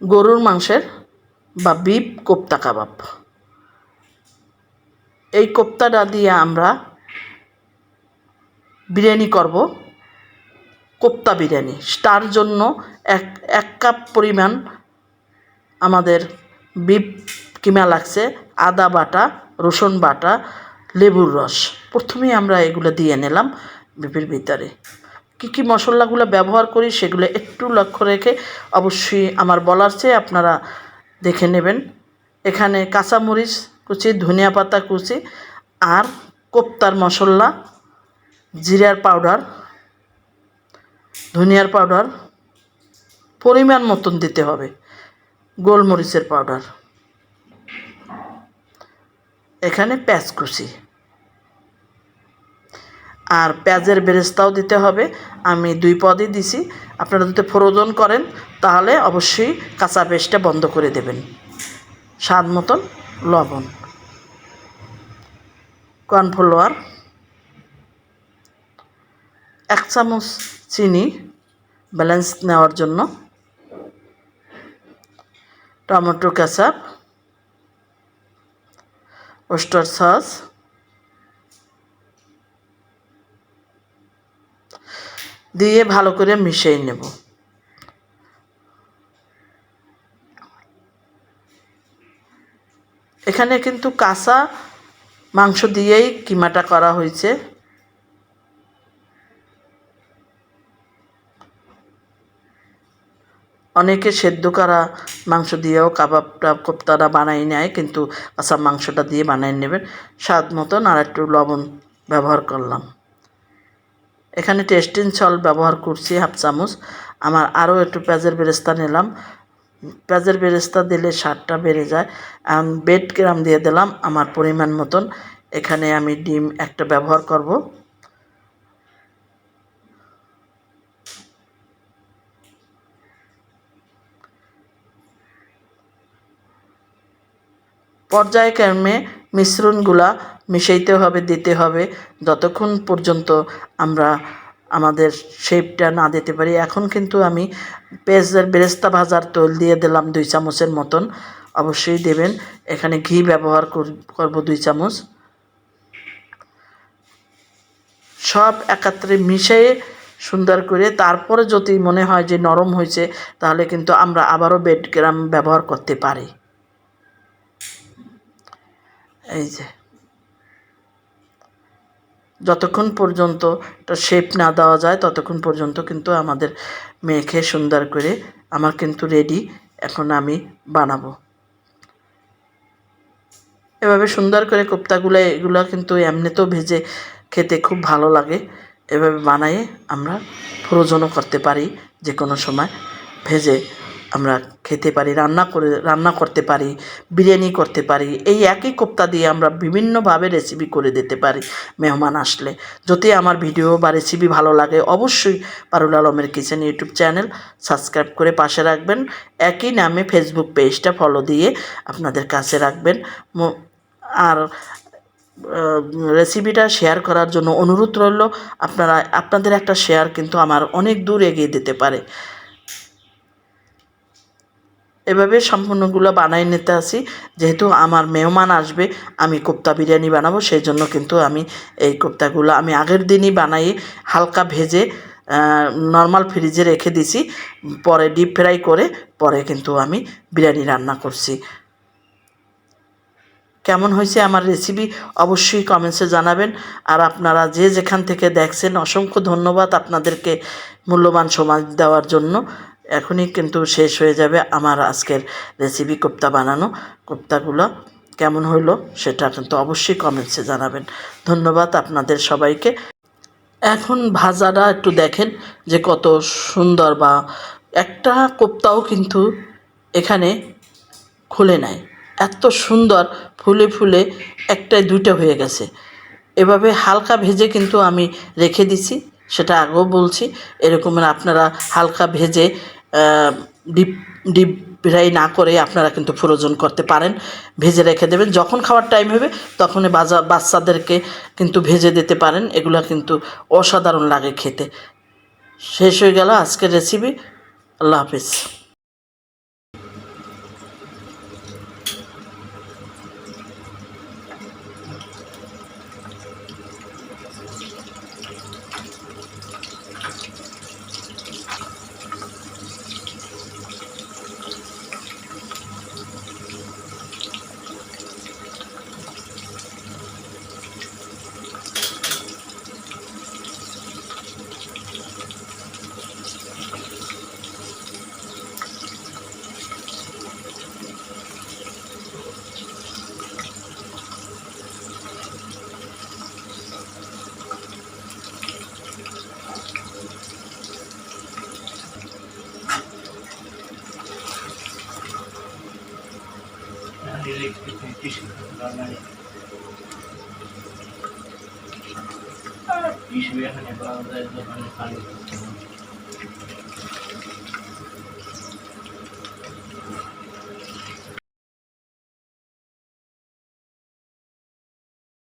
গরুর মাংসের বা বিপ কোপ্তা কাবাব। এই কোপ্তাটা দিয়ে আমরা বিরিয়ানি করব, কোপ্তা বিরিয়ানি। তার জন্য এক এক কাপ পরিমাণ আমাদের বিপ কিমা লাগছে, আদা বাটা, রসুন বাটা, লেবুর রস। প্রথমেই আমরা এগুলো দিয়ে নিলাম বিপির ভিতরে। কী কী মশলাগুলো ব্যবহার করি সেগুলো একটু লক্ষ্য রেখে অবশ্যই আমার বলার চেয়ে আপনারা দেখে নেবেন। এখানে কাঁচামরিচ কুচি, ধনিয়া পাতা কুচি আর কোপ্তার মশলা, জিরার পাউডার, ধনিয়ার পাউডার পরিমাণ মতন দিতে হবে, গোলমরিচের পাউডার। এখানে পেঁয়াজ কুচি। আর পেঁয়াজের বেরেস্তাও দিতে হবে। আমি দুই পদই দিছি। আপনারা যদি ফ্রোজন করেন, তাহলে অবশ্যই কাঁচা পেস্টটা বন্ধ করে দেবেন। স্বাদ মতন লবণ। কর্নফ্লাওয়ার। এক চামচ চিনি ব্যালেন্স নেওয়ার জন্য। Tomato ketchup. Oyster sauce. দিয়ে ভালো করে মিশিয়ে নেব। এখানে কিন্তু কাঁচা মাংস দিয়েই কিমাটা করা হয়েছে। অনেকে সেদ্ধ করা মাংস দিয়েও কাবাবটা কোপ্তাটা বানাই নেয় কিন্তু কাঁচা মাংসটা দিয়ে বানাই নেবেন। স্বাদ মতন আর একটু লবণ ব্যবহার করলাম। এখানে টেস্টিং সল ব্যবহার করছি হাফ চামচ। আমার আরও একটু পেঁয়াজের বেরেস্তা নিলাম। পেঁয়াজের বেরেস্তা দিলে স্বাদটা বেড়ে যায়। বেড গ্রাম দিয়ে দিলাম আমার পরিমাণ মতন। এখানে আমি ডিম একটা ব্যবহার করব। পর্যায়ক্রমে মিশ্রণগুলা মিশাইতে হবে, দিতে হবে। যতক্ষণ পর্যন্ত আমরা আমাদের শেপটা না দিতে পারি। এখন কিন্তু আমি পেঁয়াজের বেরেস্তা ভাজার তৈল দিয়ে দিলাম দুই চামচের মতন। অবশ্যই দেবেন। এখানে ঘি ব্যবহার করব দুই চামচ। সব একাত্রে মিশিয়ে সুন্দর করে তারপরে যদি মনে হয় যে নরম হয়েছে, তাহলে কিন্তু আমরা আবারও বেড গ্রাম ব্যবহার করতে পারি। এই যে। যতক্ষণ পর্যন্ত এটা শেপ না দেওয়া যায়, ততক্ষণ পর্যন্ত কিন্তু আমাদের মেখে সুন্দর করে আমার কিন্তু রেডি এখন আমি বানাবো। এভাবে সুন্দর করে কোপ্তাগুলো, এগুলো কিন্তু এমনিতেও ভেজে খেতে খুব ভালো লাগে। এভাবে বানিয়ে আমরা প্রয়োজনও করতে পারি যে কোনো সময় ভেজে আমরা খেতে পারি, রান্না করে, রান্না করতে পারি, বিরিয়ানি করতে পারি, এই একই কোপ্তা দিয়ে আমরা বিভিন্নভাবে রেসিপি করে দিতে পারি মেহমান আসলে। যদি আমার ভিডিও বা রেসিপি ভালো লাগে, অবশ্যই পারুল আলমের কিচেন ইউটিউব চ্যানেল সাবস্ক্রাইব করে পাশে রাখবেন। একই নামে ফেসবুক পেজটা ফলো দিয়ে আপনাদের কাছে রাখবেন। আর রেসিপিটা শেয়ার করার জন্য অনুরোধ রইল, আপনারা, আপনাদের একটা শেয়ার কিন্তু আমার অনেক দূর এগিয়ে দিতে পারে। এভাবে সম্পূর্ণগুলো বানাই নিতে আসি যেহেতু আমার মেহমান আসবে, আমি কোপ্তা বিরিয়ানি বানাবো, সেই জন্য কিন্তু আমি এই কোপ্তাগুলো আমি আগের দিনই বানাই, হালকা ভেজে নর্মাল ফ্রিজে রেখে দিছি। পরে ডিপ ফ্রাই করে, পরে কিন্তু আমি বিরিয়ানি রান্না করছি। কেমন হয়েছে আমার রেসিপি অবশ্যই কমেন্টসে জানাবেন। আর আপনারা যে যেখান থেকে দেখছেন, অসংখ্য ধন্যবাদ আপনাদেরকে মূল্যবান সময় দেওয়ার জন্য। এখনই কিন্তু শেষ হয়ে যাবে আমার আজকের রেসিপি কোপ্তা বানানো। কোপ্তাগুলো কেমন হইল সেটা কিন্তু অবশ্যই কমেন্টসে জানাবেন। ধন্যবাদ আপনাদের সবাইকে। এখন ভাজাটা একটু দেখেন যে কত সুন্দর বা একটা কোপ্তাও কিন্তু এখানে খুলে নেয় এত সুন্দর ফুলে ফুলে একটাই দুইটা হয়ে গেছে। এভাবে হালকা ভেজে কিন্তু আমি রেখে দিছি, সেটা আগেও বলছি। এরকম আপনারা হালকা ভেজে ডিপ ডিপ ফ্রাই না করে আপনারা কিন্তু ফ্রোজন করতে পারেন। ভেজে রেখে দেবেন। যখন খাওয়ার টাইম হবে, তখনই বাজা, বাচ্চাদেরকে কিন্তু ভেজে দিতে পারেন। এগুলো কিন্তু অসাধারণ লাগে খেতে। শেষ হয়ে গেল আজকের রেসিপি আল্লাহ হাফিজ। elektrik competition normally. Ah, you should be having a.